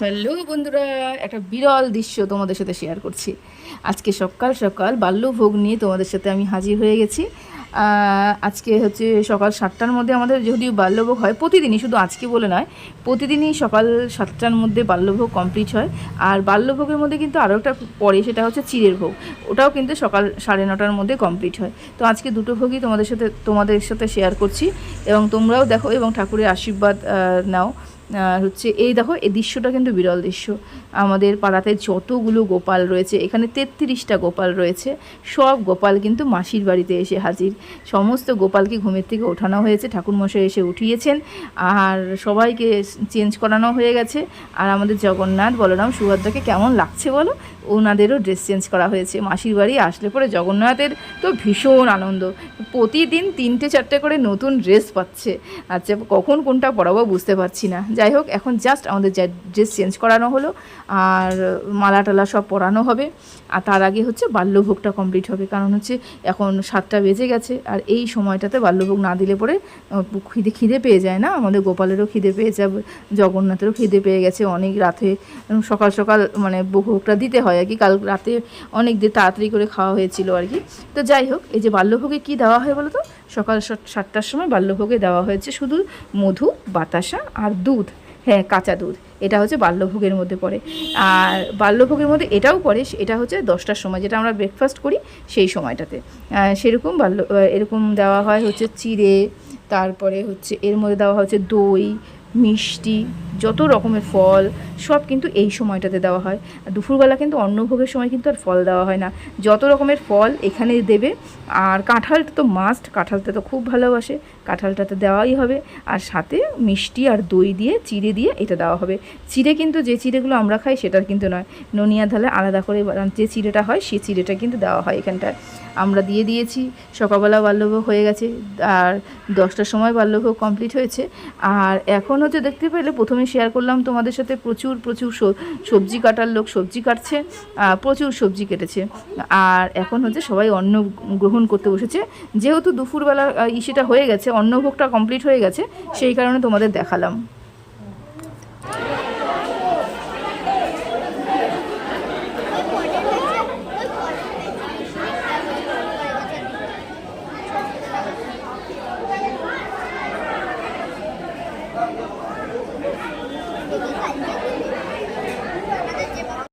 Hello বন্ধুরা, একটা বিরল দৃশ্য তোমাদের সাথে শেয়ার করছি। আজকে সকাল সকাল বাল্যভোগ নিয়ে তোমাদের সাথে আমি হাজির হয়ে গেছি। আজকে হচ্ছে সকাল সাতটার মধ্যে আমাদের যদিও বাল্যভোগ হয়, প্রতিদিনই শুধু আজকে বলে নয়, প্রতিদিনই সকাল সাতটার মধ্যে বাল্যভোগ কমপ্লিট হয়। আর বাল্যভোগের মধ্যে কিন্তু আরও একটা পরে সেটা হচ্ছে চিরের ভোগ। ওটাও কিন্তু সকাল সাড়ে নটার মধ্যে কমপ্লিট হয়। তো আজকে দুটো ভোগই তোমাদের সাথে তোমাদের সাথে শেয়ার করছি। এবং তোমরাও দেখো এবং ঠাকুরের আশীর্বাদ নাও। হচ্ছে এই দেখো, এই দৃশ্যটা কিন্তু বিরল দৃশ্য। আমাদের পাড়াতে যতগুলো গোপাল রয়েছে, এখানে তেত্রিশটা গোপাল রয়েছে, সব গোপাল কিন্তু মাসির বাড়িতে এসে হাজির। সমস্ত গোপালকে ঘুমের থেকে ওঠানো হয়েছে, ঠাকুরমশাই এসে উঠিয়েছেন, আর সবাইকে চেঞ্জ করানো হয়ে গেছে। আর আমাদের জগন্নাথ বলরাম সুভদ্রাকে কেমন লাগছে বলো? ওনাদেরও ড্রেস চেঞ্জ করা হয়েছে। মাসির বাড়ি আসলে পরে জগন্নাথের তো ভীষণ আনন্দ। প্রতিদিন তিনটে চারটে করে নতুন ড্রেস পাচ্ছে। আচ্ছা কখন কোনটা পড়াবো বুঝতে পারছি না। যাই হোক, এখন জাস্ট আমাদের ড্রেস চেঞ্জ করানো হলো, আর মালা টালা সব পরানো হবে, আর তার আগে হচ্ছে বাল্যভোগটা কমপ্লিট হবে, কারণ হচ্ছে এখন সাতটা বেজে গেছে, আর এই সময়টাতে বাল্যভোগ না দিলে পরে খিদে খিদে পেয়ে যায় না? আমাদের গোপালেরও খিদে পেয়ে যাবে, জগন্নাথেরও খিদে পেয়ে গেছে, অনেক রাতে সকাল সকাল মানে ভোগটা দিতে হয় আর কি, কাল রাতে অনেক দিয়ে তাড়াতাড়ি করে খাওয়া হয়েছিল আর কি। তো যাই হোক, এই যে বাল্যভোগে কি দেওয়া হয় বলো তো সকাল সাত- সাতটার সময় বাল্যভোগে দেওয়া হয়েছে শুধু মধু, বাতাসা আর দুধ। হ্যাঁ কাঁচা দুধ। এটা হচ্ছে বাল্যভোগের মধ্যে পড়ে। আর বাল্যভোগের মধ্যে এটাও পড়ে, এটা হচ্ছে দশটার সময়, যেটা আমরা ব্রেকফাস্ট করি সেই সময়টাতে। সেরকম বাল্য এরকম দেওয়া হয় হচ্ছে চিড়ে, তারপরে হচ্ছে এর মধ্যে দেওয়া হচ্ছে দই, মিষ্টি যত রকমের ফল, সব কিন্তু এই সময়টাতে দেওয়া হয়। দুপুরবেলা কিন্তু অন্নভোগের সময় কিন্তু আর ফল দেওয়া হয় না। যত রকমের ফল এখানে দেবে, আর কাঁঠালটা তো মাস্ট কাঁঠালটা তো খুব ভালোবাসে কাঁঠালটা তো দেওয়াই হবে। আর সাথে মিষ্টি আর দই দিয়ে, চিড়ে দিয়ে এটা দেওয়া হবে। চিড়ে কিন্তু যে চিড়েগুলো আমরা খাই সেটার কিন্তু নয়। ননিয়া ধালে আলাদা করে যে চিড়েটা হয় সেই চিড়েটা কিন্তু দেওয়া হয় এখানটায়। আমরা দিয়ে দিয়েছি, সকালবেলা বাল্যভোগ হয়ে গেছে, আর দশটার সময় বাল্যভোগ কমপ্লিট হয়েছে। আর এখন হচ্ছে দেখতে পেলে প্রথমে শেয়ার করলাম, তোমাদের সাথে প্রচুর প্রচুর সবজি কাটার লোক সবজি কাটছে প্রচুর সবজি কেটেছে। আর এখন হচ্ছে সবাই অন্ন গ্রহণ করতে বসেছে। যেহেতু দুপুরবেলা ইসেটা হয়ে গেছে, অন্নভোগটা কমপ্লিট হয়ে গেছে, সেই কারণে তোমাদের দেখালাম। Thank you.